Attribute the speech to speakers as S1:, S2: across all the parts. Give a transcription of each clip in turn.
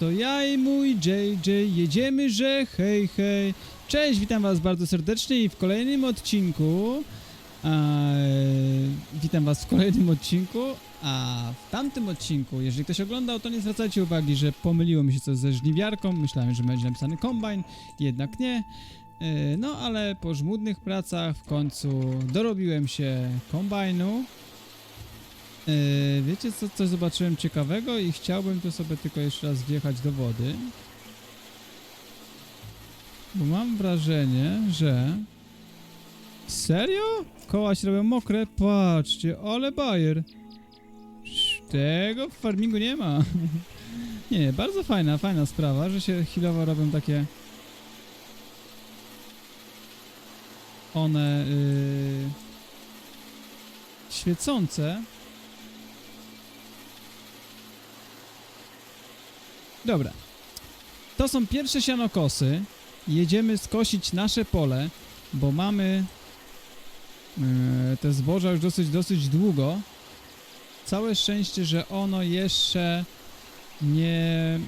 S1: To ja i mój JJ jedziemy, że hej hej. Cześć, witam was bardzo serdecznie i w kolejnym odcinku. Eee, witam was w kolejnym odcinku, a w tamtym odcinku, jeżeli ktoś oglądał, to nie zwracajcie uwagi, że pomyliło mi się coś ze żniwiarką. Myślałem, że będzie napisany kombajn, jednak nie. Eee, no ale po żmudnych pracach w końcu dorobiłem się kombajnu. Eee, wiecie co, coś zobaczyłem ciekawego i chciałbym tu sobie tylko jeszcze raz wjechać do wody. Bo mam wrażenie, że... Serio? Koła się robią mokre? Patrzcie, ale bajer. Tego w farmingu nie ma. nie, bardzo fajna, fajna sprawa, że się chwilowo robią takie... One... Yy... Świecące. Dobra. To są pierwsze sianokosy. Jedziemy skosić nasze pole, bo mamy e, te zboża już dosyć, dosyć długo. Całe szczęście, że ono jeszcze nie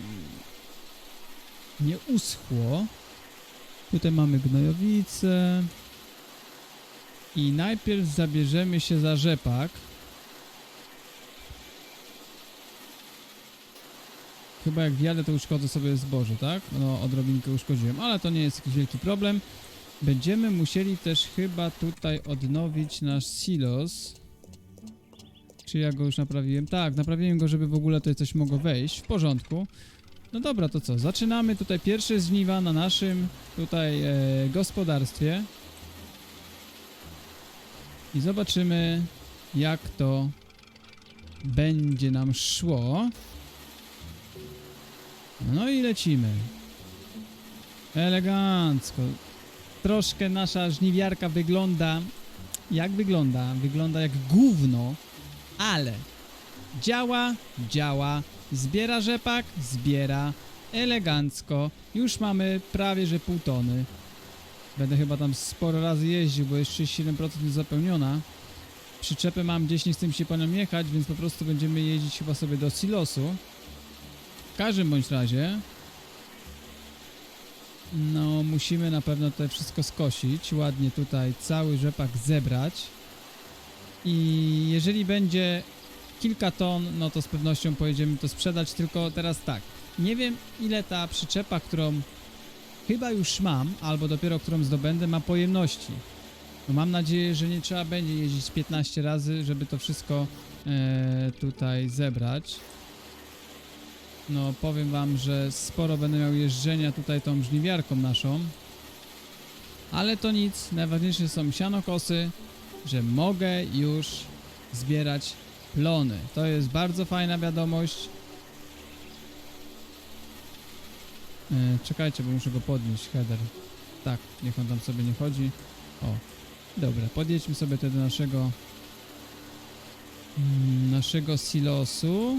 S1: nie uschło. Tutaj mamy gnojowice. I najpierw zabierzemy się za rzepak. Chyba jak wjadę, to uszkodzę sobie zboże, tak? No, odrobinkę uszkodziłem, ale to nie jest jakiś wielki problem. Będziemy musieli też chyba tutaj odnowić nasz silos. Czy ja go już naprawiłem? Tak, naprawiłem go, żeby w ogóle tutaj coś mogło wejść. W porządku. No dobra, to co? Zaczynamy tutaj pierwsze żniwa na naszym tutaj e, gospodarstwie. I zobaczymy, jak to będzie nam szło. No i lecimy. Elegancko. Troszkę nasza żniwiarka wygląda. Jak wygląda? Wygląda jak gówno, ale działa, działa. Zbiera rzepak, zbiera. Elegancko. Już mamy prawie że pół tony. Będę chyba tam sporo razy jeździł, bo jest 37% jest zapełniona. Przyczepę mam gdzieś, nie chcę się nią jechać, więc po prostu będziemy jeździć chyba sobie do silosu. W każdym bądź razie no musimy na pewno tutaj wszystko skosić, ładnie tutaj cały rzepak zebrać i jeżeli będzie kilka ton, no to z pewnością pojedziemy to sprzedać, tylko teraz tak, nie wiem ile ta przyczepa, którą chyba już mam, albo dopiero którą zdobędę, ma pojemności. No mam nadzieję, że nie trzeba będzie jeździć 15 razy, żeby to wszystko e, tutaj zebrać. No powiem wam, że sporo będę miał jeżdżenia tutaj tą żniwiarką naszą. Ale to nic, najważniejsze są sianokosy, że mogę już zbierać plony. To jest bardzo fajna wiadomość. E, czekajcie, bo muszę go podnieść, header. Tak, niech on tam sobie nie chodzi. O, dobra, podjedźmy sobie tutaj do naszego mm, naszego silosu.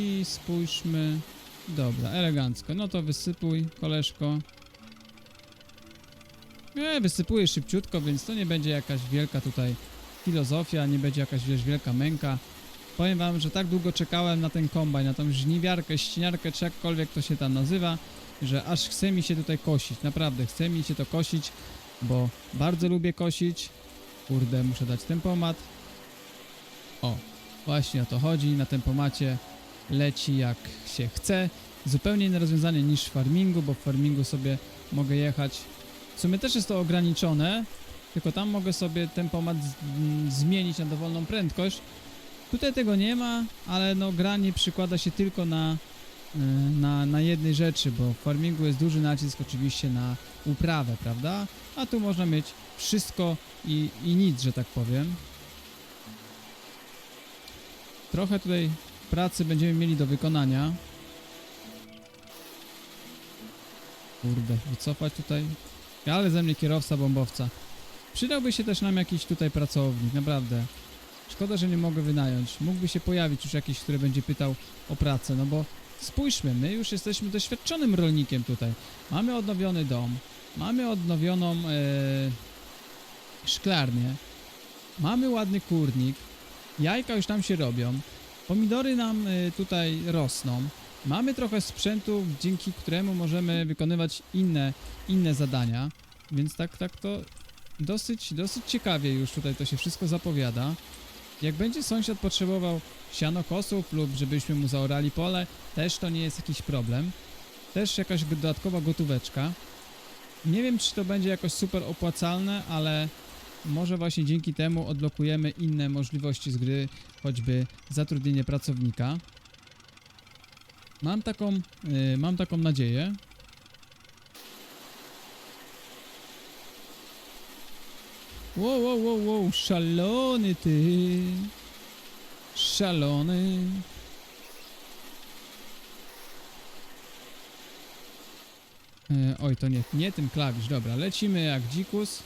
S1: I spójrzmy. Dobra, elegancko. No to wysypuj, koleżko. Nie, wysypuję szybciutko, więc to nie będzie jakaś wielka tutaj filozofia, nie będzie jakaś wiesz, wielka męka. Powiem wam, że tak długo czekałem na ten kombajn, na tą żniwiarkę, ściniarkę, czy jakkolwiek to się tam nazywa, że aż chce mi się tutaj kosić. Naprawdę, chce mi się to kosić, bo bardzo lubię kosić. Kurde, muszę dać tempomat. O, właśnie o to chodzi. Na tempomacie leci jak się chce. Zupełnie inne rozwiązanie niż w farmingu, bo w farmingu sobie mogę jechać. W sumie też jest to ograniczone, tylko tam mogę sobie tempomat z, m, zmienić na dowolną prędkość. Tutaj tego nie ma, ale no gra nie przykłada się tylko na, y, na, na jednej rzeczy, bo w farmingu jest duży nacisk oczywiście na uprawę, prawda? A tu można mieć wszystko i, i nic, że tak powiem. Trochę tutaj pracy będziemy mieli do wykonania. Kurde, wycofać tutaj. Ale ze mnie kierowca bombowca. Przydałby się też nam jakiś tutaj pracownik, naprawdę. Szkoda, że nie mogę wynająć. Mógłby się pojawić już jakiś, który będzie pytał o pracę, no bo spójrzmy, my już jesteśmy doświadczonym rolnikiem tutaj. Mamy odnowiony dom, mamy odnowioną e, szklarnię, mamy ładny kurnik, jajka już tam się robią. Pomidory nam y, tutaj rosną. Mamy trochę sprzętu, dzięki któremu możemy wykonywać inne, inne zadania, więc tak, tak to dosyć, dosyć ciekawie już tutaj to się wszystko zapowiada. Jak będzie sąsiad potrzebował sianokosów lub żebyśmy mu zaorali pole, też to nie jest jakiś problem. Też jakaś dodatkowa gotóweczka. Nie wiem, czy to będzie jakoś super opłacalne, ale może właśnie dzięki temu odblokujemy inne możliwości z gry, choćby zatrudnienie pracownika. Mam taką, y, mam taką nadzieję. Wow, wow, wow, wow, szalony ty. Szalony. E, oj, to nie, nie ten klawisz, dobra, lecimy jak dzikus.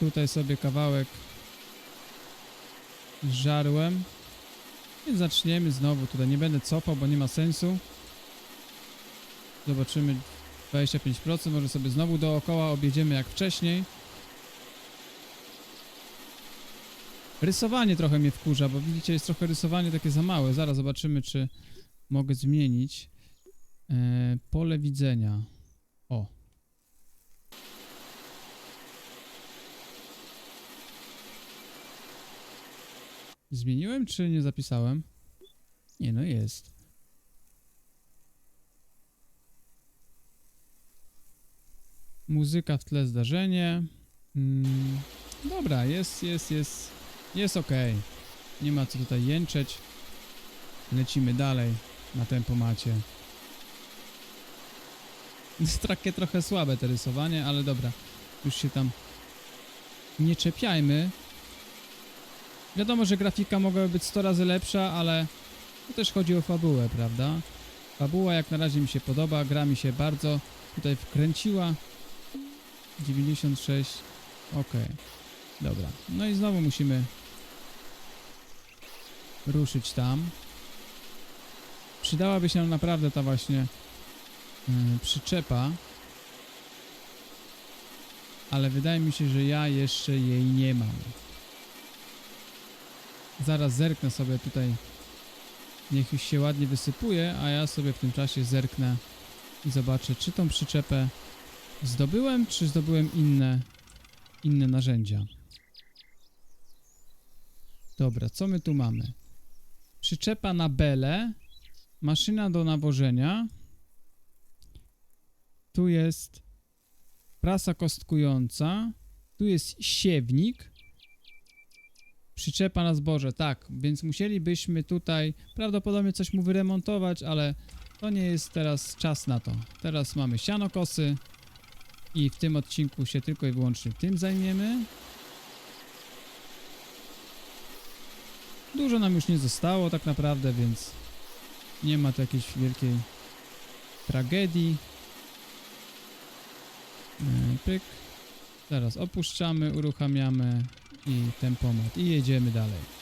S1: Tutaj sobie kawałek żarłem. I zaczniemy znowu. Tutaj nie będę cofał, bo nie ma sensu. Zobaczymy 25%. Może sobie znowu dookoła objedziemy jak wcześniej. Rysowanie trochę mnie wkurza, bo widzicie, jest trochę rysowanie takie za małe. Zaraz zobaczymy, czy mogę zmienić. E, pole widzenia. O, Zmieniłem, czy nie zapisałem? Nie, no jest. Muzyka w tle zdarzenie. Mm, dobra, jest, jest, jest. Jest ok. Nie ma co tutaj jęczeć. Lecimy dalej na tempomacie. Jest takie trochę słabe te rysowanie, ale dobra. Już się tam nie czepiajmy. Wiadomo, że grafika mogłaby być 100 razy lepsza, ale to też chodzi o fabułę, prawda? Fabuła jak na razie mi się podoba, gra mi się bardzo tutaj wkręciła. 96, ok, dobra. No i znowu musimy ruszyć tam. Przydałaby się nam naprawdę ta właśnie yy, przyczepa. Ale wydaje mi się, że ja jeszcze jej nie mam. Zaraz zerknę sobie tutaj. Niech już się ładnie wysypuje, a ja sobie w tym czasie zerknę i zobaczę, czy tą przyczepę zdobyłem, czy zdobyłem inne, inne narzędzia. Dobra, co my tu mamy? Przyczepa na bele, maszyna do nawożenia. Tu jest prasa kostkująca, tu jest siewnik, przyczepa na zboże, tak, więc musielibyśmy tutaj prawdopodobnie coś mu wyremontować, ale to nie jest teraz czas na to. Teraz mamy sianokosy i w tym odcinku się tylko i wyłącznie tym zajmiemy. Dużo nam już nie zostało tak naprawdę, więc nie ma tu jakiejś wielkiej tragedii. Yy, Pyk. Teraz opuszczamy, uruchamiamy i tempomat i jedziemy dalej.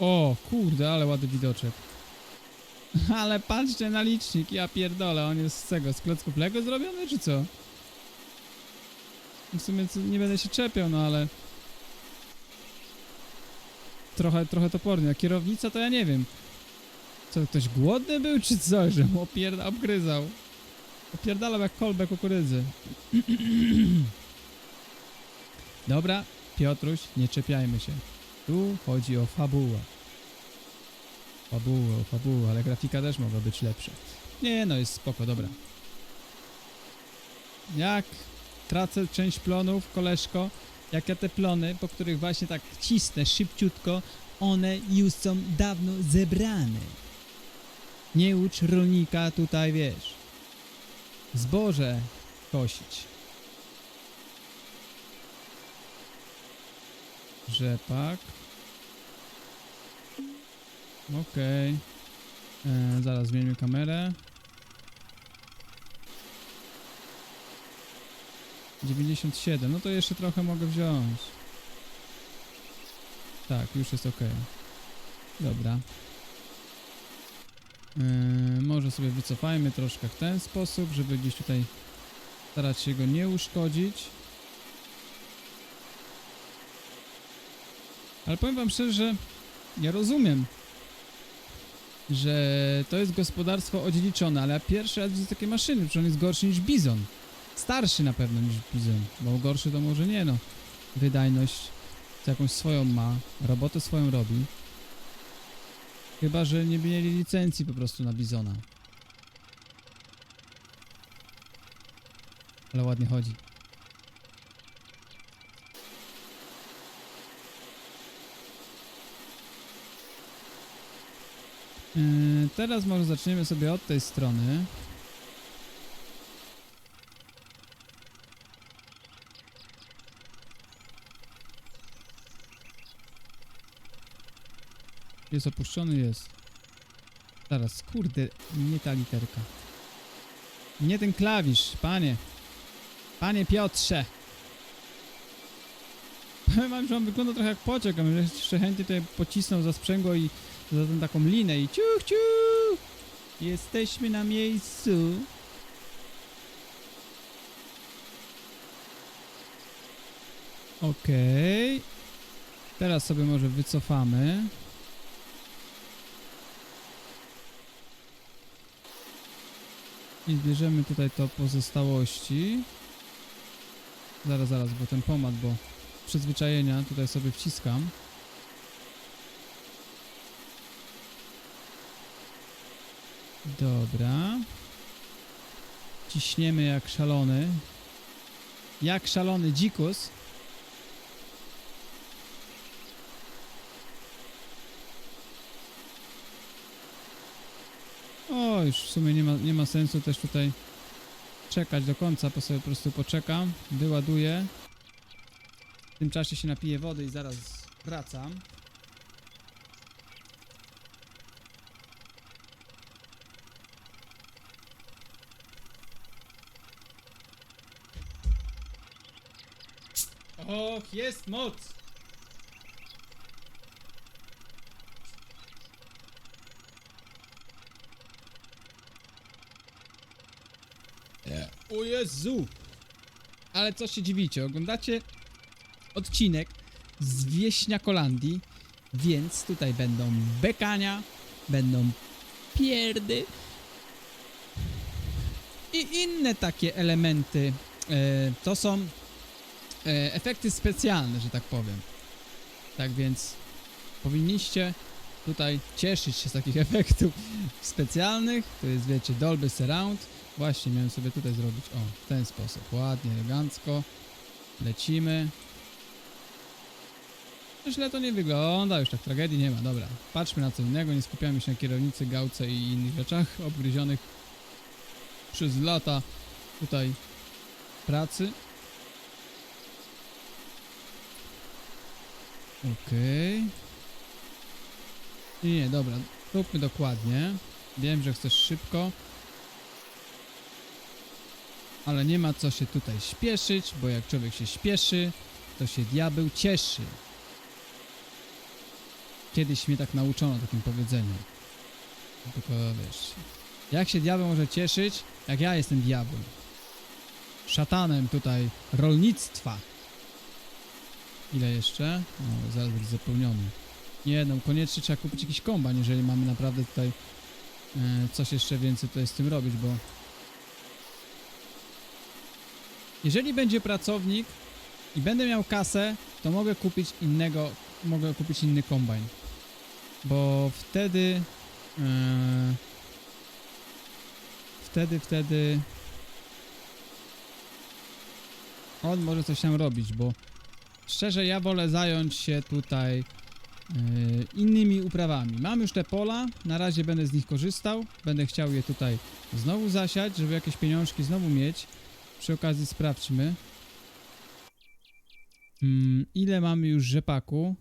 S1: O, kurde, ale ładny widoczek. Ale patrzcie na licznik, ja pierdolę, on jest z tego, z klocków Lego zrobiony, czy co? W sumie nie będę się czepiał, no ale... Trochę, trochę topornie, a kierownica to ja nie wiem. Co, ktoś głodny był, czy co, że mu opierda, obgryzał? Opierdalał jak kolbę kukurydzy. Dobra, Piotruś, nie czepiajmy się. Tu chodzi o fabułę. Fabułę, fabułę, ale grafika też mogła być lepsza. Nie, no jest spoko, dobra. Jak tracę część plonów, koleżko, jak ja te plony, po których właśnie tak cisnę szybciutko, one już są dawno zebrane. Nie ucz rolnika tutaj, wiesz, zboże kosić. Rzepak. Okej. E, Zaraz zmienimy kamerę. 97, no to jeszcze trochę mogę wziąć. Tak, już jest ok. Dobra. E, może sobie wycofajmy troszkę w ten sposób, żeby gdzieś tutaj starać się go nie uszkodzić. Ale powiem wam szczerze, że ja rozumiem, że to jest gospodarstwo odziedziczone, ale ja pierwszy raz widzę takie maszyny, że on jest gorszy niż bizon. Starszy na pewno niż bizon, bo gorszy to może nie no. Wydajność jakąś swoją ma, robotę swoją robi. Chyba, że nie mieli licencji po prostu na bizona. Ale ładnie chodzi. Yy, teraz może zaczniemy sobie od tej strony. Jest opuszczony, jest. Zaraz, kurde, nie ta literka. Nie ten klawisz, panie. Panie Piotrze. Powiem wam, że on wygląda trochę jak pociąg, a jeszcze chętnie tutaj pocisnął za sprzęgło i za tą taką linę i ciuch, ciuch. Jesteśmy na miejscu. Okej. Teraz sobie może wycofamy. I zbierzemy tutaj to pozostałości. Zaraz, zaraz, bo ten pomad, bo przyzwyczajenia tutaj sobie wciskam. Dobra. Ciśniemy jak szalony. Jak szalony dzikus. O, już w sumie nie ma, nie ma sensu też tutaj czekać do końca, bo sobie po prostu poczekam, wyładuję. W tym czasie się napiję wody i zaraz wracam. Och, jest moc! O Jezu! Ale co się dziwicie, oglądacie odcinek z Wieśniakolandii, więc tutaj będą bekania, będą pierdy i inne takie elementy. E, to są e, efekty specjalne, że tak powiem. Tak więc powinniście tutaj cieszyć się z takich efektów specjalnych. To jest, wiecie, Dolby Surround. Właśnie, miałem sobie tutaj zrobić, o, w ten sposób, ładnie, elegancko. Lecimy. No Źle to nie wygląda, już tak tragedii nie ma, dobra. Patrzmy na co innego, nie skupiamy się na kierownicy, gałce i innych rzeczach obgryzionych przez lata tutaj pracy. Okej. Nie, nie, dobra, róbmy dokładnie. Wiem, że chcesz szybko. Ale nie ma co się tutaj śpieszyć, bo jak człowiek się śpieszy, to się diabeł cieszy. Kiedyś mnie tak nauczono takim powiedzeniem. Tylko wiesz, jak się diabeł może cieszyć, jak ja jestem diabłem. Szatanem tutaj rolnictwa. Ile jeszcze? O, zaraz będzie zapełniony. Nie, no koniecznie trzeba kupić jakiś komban, jeżeli mamy naprawdę tutaj e, coś jeszcze więcej tutaj z tym robić, bo jeżeli będzie pracownik i będę miał kasę, to mogę kupić innego, mogę kupić inny kombajn. Bo wtedy e, wtedy, wtedy on może coś tam robić, bo szczerze ja wolę zająć się tutaj e, innymi uprawami. Mam już te pola, na razie będę z nich korzystał, będę chciał je tutaj znowu zasiać, żeby jakieś pieniążki znowu mieć. Przy okazji sprawdźmy. Mm, ile mamy już rzepaku?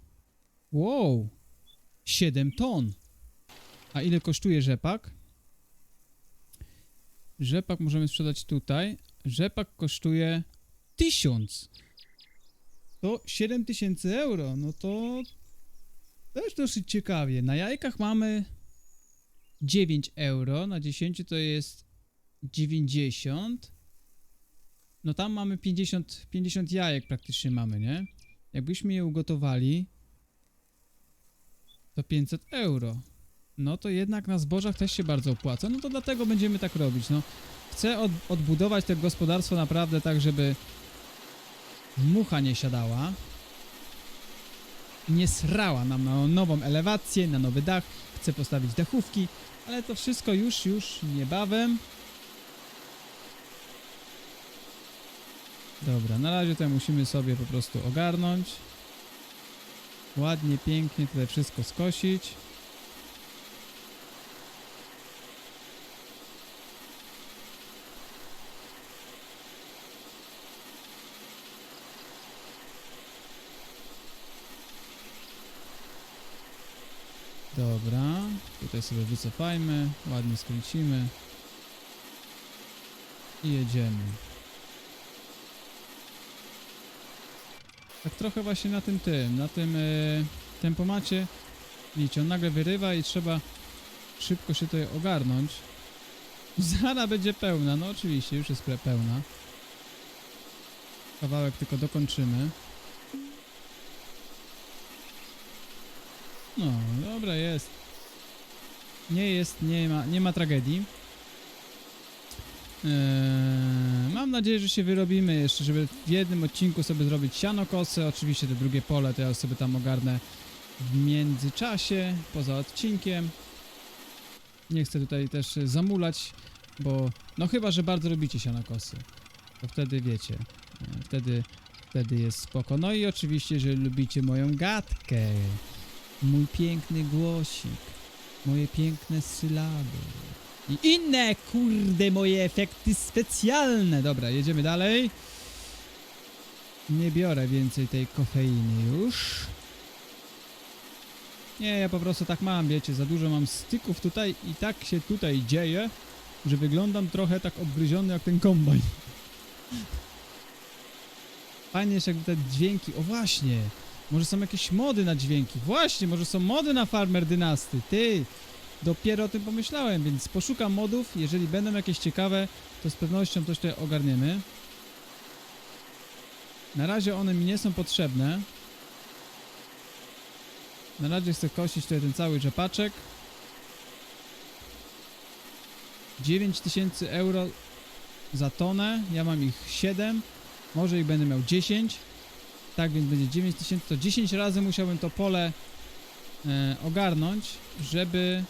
S1: Wow! 7 ton. A ile kosztuje rzepak? Rzepak możemy sprzedać tutaj. Rzepak kosztuje 1000. To 7000 euro. No to też dosyć ciekawie. Na jajkach mamy 9 euro. Na 10 to jest 90. No tam mamy 50, 50 jajek praktycznie mamy, nie? Jakbyśmy je ugotowali, to 500 euro. No to jednak na zbożach też się bardzo opłaca. No to dlatego będziemy tak robić. No, chcę od, odbudować to gospodarstwo naprawdę tak, żeby mucha nie siadała. Nie srała nam na nową elewację, na nowy dach. Chcę postawić dachówki, ale to wszystko już, już niebawem. Dobra, na razie to musimy sobie po prostu ogarnąć. Ładnie, pięknie tutaj wszystko skosić. Dobra, tutaj sobie wycofajmy, ładnie skręcimy i jedziemy. Tak trochę właśnie na tym tym, na tym e, tempomacie, widzicie, on nagle wyrywa i trzeba szybko się tutaj ogarnąć. Zara będzie pełna, no oczywiście, już jest pełna. Kawałek tylko dokończymy. No, dobra jest. Nie jest, nie ma, nie ma tragedii. Eee, mam nadzieję, że się wyrobimy jeszcze, żeby w jednym odcinku sobie zrobić sianokosy. Oczywiście te drugie pole to ja sobie tam ogarnę w międzyczasie, poza odcinkiem. Nie chcę tutaj też zamulać, bo no chyba, że bardzo lubicie sianokosy. To wtedy wiecie, e, wtedy, wtedy jest spoko. No i oczywiście, że lubicie moją gadkę, mój piękny głosik, moje piękne sylaby. I inne, kurde, moje efekty specjalne. Dobra, jedziemy dalej. Nie biorę więcej tej kofeiny już. Nie, ja po prostu tak mam, wiecie, za dużo mam styków tutaj i tak się tutaj dzieje, że wyglądam trochę tak obgryziony jak ten kombajn. Fajnie jest jakby te dźwięki, o właśnie, może są jakieś mody na dźwięki, właśnie, może są mody na Farmer Dynasty, ty, Dopiero o tym pomyślałem, więc poszukam modów. Jeżeli będą jakieś ciekawe, to z pewnością coś tutaj ogarniemy. Na razie one mi nie są potrzebne. Na razie chcę kosić tutaj ten cały rzepaczek. 9000 euro za tonę. Ja mam ich 7. Może ich będę miał 10. Tak więc będzie 9000. To 10 razy musiałbym to pole e, ogarnąć, żeby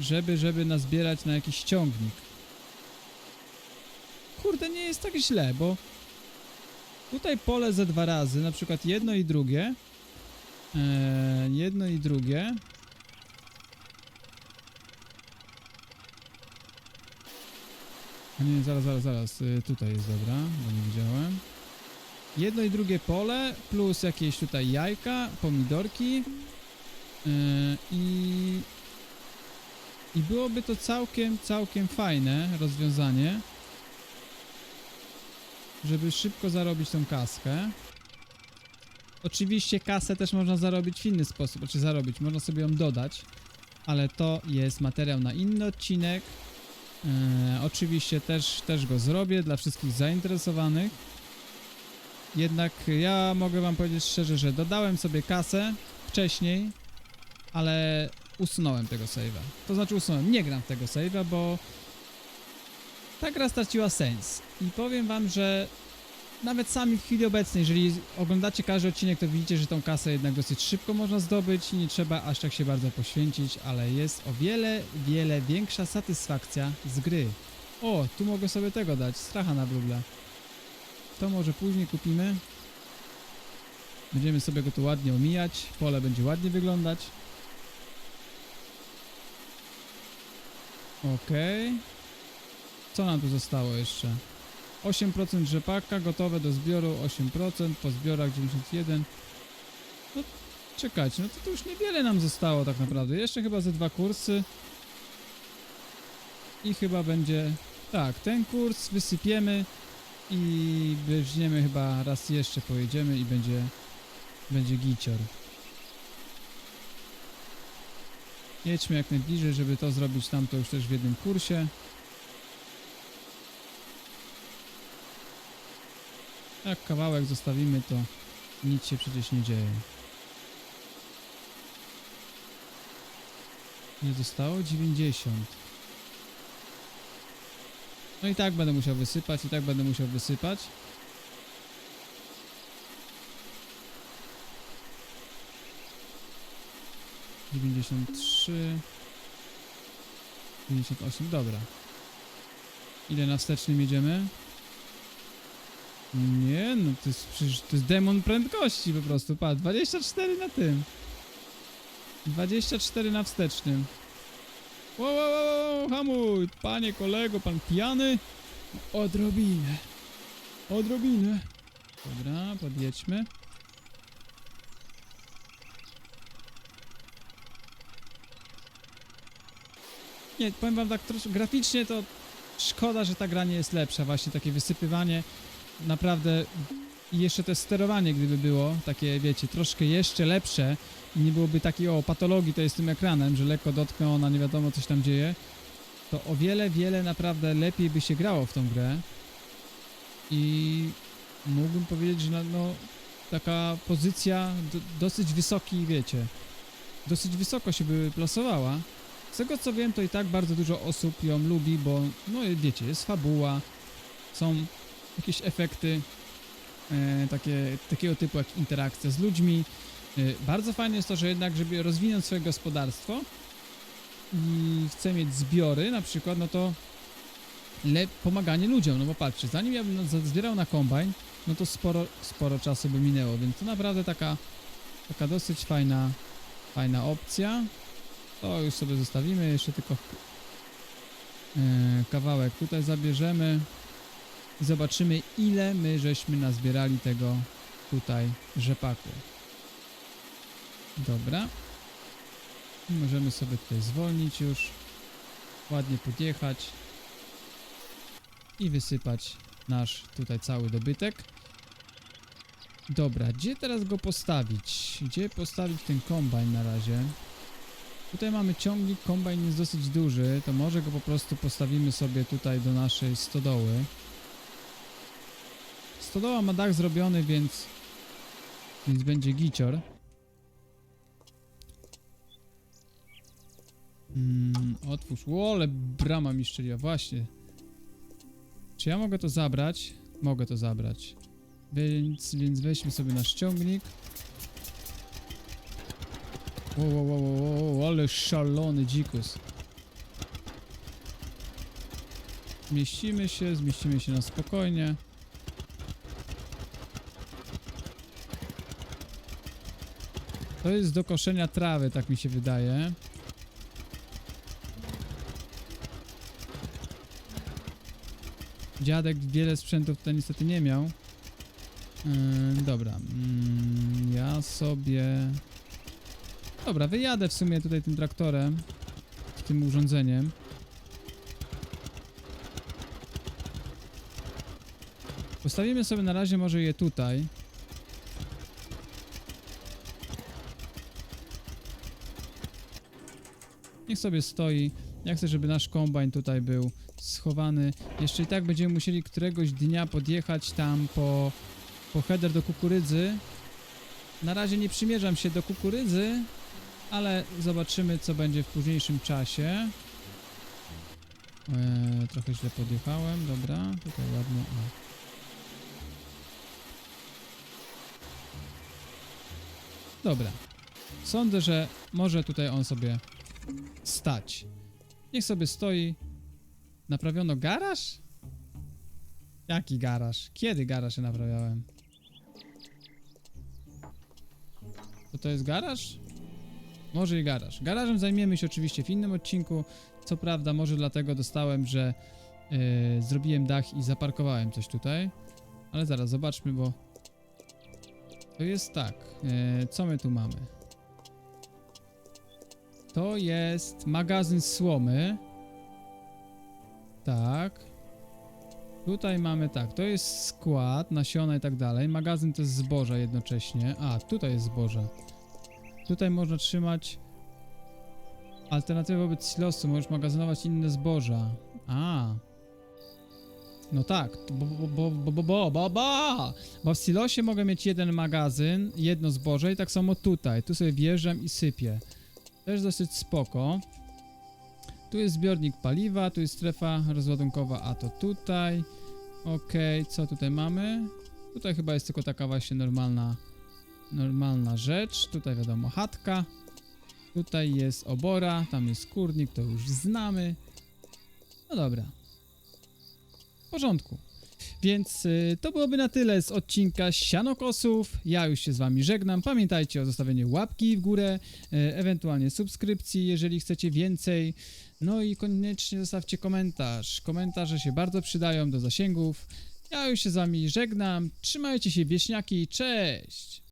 S1: żeby, żeby nazbierać na jakiś ciągnik. Kurde, nie jest tak źle, bo tutaj pole ze dwa razy, na przykład jedno i drugie. E, jedno i drugie. Nie, zaraz, zaraz, zaraz. y, Tutaj jest dobra, bo nie widziałem. Jedno i drugie pole, plus jakieś tutaj jajka, pomidorki. y, I i byłoby to całkiem, całkiem fajne rozwiązanie, żeby szybko zarobić tą kaskę. Oczywiście kasę też można zarobić w inny sposób, znaczy zarobić, można sobie ją dodać, ale to jest materiał na inny odcinek. Eee, oczywiście też, też go zrobię dla wszystkich zainteresowanych. Jednak ja mogę wam powiedzieć szczerze, że dodałem sobie kasę wcześniej, ale usunąłem tego save'a. To znaczy usunąłem, nie gram w tego save'a, bo ta gra straciła sens. I powiem wam, że nawet sami w chwili obecnej, jeżeli oglądacie każdy odcinek, to widzicie, że tą kasę jednak dosyć szybko można zdobyć i nie trzeba aż tak się bardzo poświęcić, ale jest o wiele, wiele większa satysfakcja z gry. O, tu mogę sobie tego dać, stracha na bluble. To może później kupimy. Będziemy sobie go tu ładnie omijać, pole będzie ładnie wyglądać. Okej. Co nam tu zostało jeszcze? 8% rzepaka, gotowe do zbioru 8%, po zbiorach 91. No czekajcie, no to, to już niewiele nam zostało tak naprawdę. Jeszcze chyba ze dwa kursy. I chyba będzie... Tak, ten kurs wysypiemy i weźmiemy chyba raz jeszcze pojedziemy i będzie... Będzie gicior. Jedźmy jak najbliżej, żeby to zrobić tam to już też w jednym kursie. Jak kawałek zostawimy, to nic się przecież nie dzieje. Ile zostało? 90. No i tak będę musiał wysypać, i tak będę musiał wysypać. Dziewięćdziesiąt trzy. Dziewięćdziesiąt osiem, dobra. Ile na wstecznym jedziemy? Nie, no to jest przecież to jest demon prędkości po prostu, patrz, 24 na tym. 24 na wstecznym. Wow, wow, wow, hamuj, panie kolego, pan pijany? Odrobinę. Odrobinę. Dobra, podjedźmy. Nie, powiem wam tak troszkę graficznie to szkoda, że ta gra nie jest lepsza. Właśnie takie wysypywanie naprawdę i jeszcze to sterowanie gdyby było takie wiecie, troszkę jeszcze lepsze i nie byłoby takiej o patologii to jest tym ekranem, że lekko dotknę ona nie wiadomo coś tam dzieje, to o wiele, wiele naprawdę lepiej by się grało w tą grę i mógłbym powiedzieć, że no, no taka pozycja do, dosyć wysoki, wiecie, dosyć wysoko się by plasowała. Z tego co wiem, to i tak bardzo dużo osób ją lubi, bo no wiecie, jest fabuła, są jakieś efekty takie, takiego typu jak interakcja z ludźmi. E, bardzo fajne jest to, że jednak, żeby rozwinąć swoje gospodarstwo i chcę mieć zbiory na przykład, no to le- pomaganie ludziom, no bo patrzcie, zanim ja bym zbierał na kombajn, no to sporo, sporo czasu by minęło, więc to naprawdę taka, taka dosyć fajna, fajna opcja. To już sobie zostawimy, jeszcze tylko e, kawałek tutaj zabierzemy i zobaczymy ile my żeśmy nazbierali tego tutaj rzepaku. Dobra. Możemy sobie tutaj zwolnić już. Ładnie podjechać. I wysypać nasz tutaj cały dobytek. Dobra, gdzie teraz go postawić? Gdzie postawić ten kombajn na razie? Tutaj mamy ciągnik, kombajn jest dosyć duży, to może go po prostu postawimy sobie tutaj do naszej stodoły. Stodoła ma dach zrobiony, więc więc będzie gicior. Mm, otwórz. O, ale brama mi szczeliła, właśnie. Czy ja mogę to zabrać? Mogę to zabrać. Więc, więc weźmy sobie nasz ciągnik. Wow, wow, wow, ale szalony dzikus. Zmieścimy się, zmieścimy się na spokojnie. To jest do koszenia trawy, tak mi się wydaje. Dziadek wiele sprzętów tutaj niestety nie miał. Yy, dobra, mm, ja sobie... Dobra, wyjadę w sumie tutaj tym traktorem, tym urządzeniem. Postawimy sobie na razie może je tutaj. Niech sobie stoi. Ja chcę, żeby nasz kombajn tutaj był schowany. Jeszcze i tak będziemy musieli któregoś dnia podjechać tam po, po header do kukurydzy. Na razie nie przymierzam się do kukurydzy, ale zobaczymy co będzie w późniejszym czasie. Eee, trochę źle podjechałem, dobra, tutaj ładnie. O. Dobra. Sądzę, że może tutaj on sobie stać. Niech sobie stoi. Naprawiono garaż? Jaki garaż? Kiedy garaż się naprawiałem? To to jest garaż? Może i garaż. Garażem zajmiemy się oczywiście w innym odcinku. Co prawda, może dlatego dostałem, że yy, zrobiłem dach i zaparkowałem coś tutaj. Ale zaraz zobaczmy, bo to jest tak. Yy, co my tu mamy? To jest magazyn słomy. Tak. Tutaj mamy tak, to jest skład, nasiona i tak dalej. Magazyn to jest zboża jednocześnie. A, tutaj jest zboża. Tutaj można trzymać alternatywę wobec silosu. Możesz magazynować inne zboża. A. No tak, bo, bo, bo, bo, bo, bo, bo, bo w silosie mogę mieć jeden magazyn, jedno zboże i tak samo tutaj. Tu sobie wjeżdżam i sypię. Też dosyć spoko. Tu jest zbiornik paliwa, tu jest strefa rozładunkowa, a to tutaj. Okej, co tutaj mamy? Tutaj chyba jest tylko taka właśnie normalna, normalna rzecz. Tutaj wiadomo chatka. Tutaj jest obora, tam jest kurnik, to już znamy. No dobra. W porządku. Więc y, to byłoby na tyle z odcinka Sianokosów. Ja już się z wami żegnam. Pamiętajcie o zostawieniu łapki w górę, y, ewentualnie subskrypcji, jeżeli chcecie więcej. No i koniecznie zostawcie komentarz. Komentarze się bardzo przydają do zasięgów. Ja już się z wami żegnam. Trzymajcie się wieśniaki. Cześć!